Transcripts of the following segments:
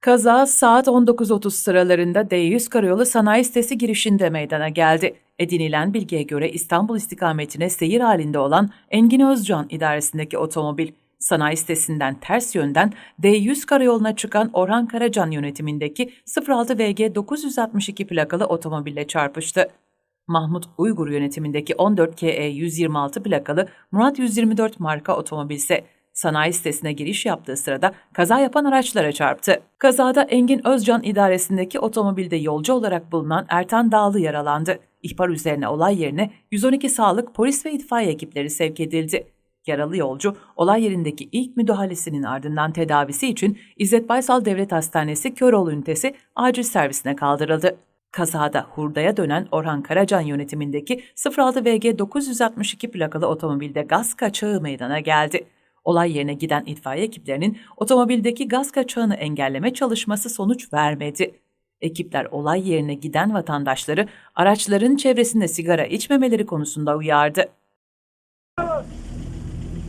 Kaza saat 19.30 sıralarında D100 Karayolu Sanayi Sitesi girişinde meydana geldi. Edinilen bilgiye göre İstanbul istikametine seyir halinde olan Engin Özcan idaresindeki otomobil, sanayi sitesinden ters yönden D100 Karayolu'na çıkan Orhan Karacan yönetimindeki 06 VG 962 plakalı otomobille çarpıştı. Mahmut Uygur yönetimindeki 14 KE 126 plakalı Murat 124 marka otomobil ise sanayi sitesine giriş yaptığı sırada kaza yapan araçlara çarptı. Kazada Engin Özcan idaresindeki otomobilde yolcu olarak bulunan Ertan Dağlı yaralandı. İhbar üzerine olay yerine 112 sağlık, polis ve itfaiye ekipleri sevk edildi. Yaralı yolcu olay yerindeki ilk müdahalesinin ardından tedavisi için İzzet Baysal Devlet Hastanesi Köroğlu ünitesi acil servisine kaldırıldı. Kazada hurdaya dönen Orhan Karacan yönetimindeki 06 VG 962 plakalı otomobilde gaz kaçağı meydana geldi. Olay yerine giden itfaiye ekiplerinin otomobildeki gaz kaçağını engelleme çalışması sonuç vermedi. Ekipler olay yerine giden vatandaşları araçların çevresinde sigara içmemeleri konusunda uyardı.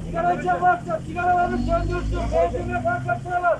Sigara içen varsa sigaralarını söndürsün. Benzine kalkasınlar.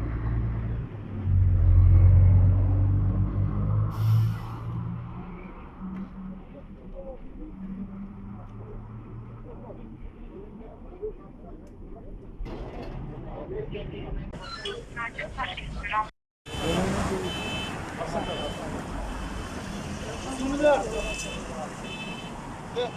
Bismillah. Şey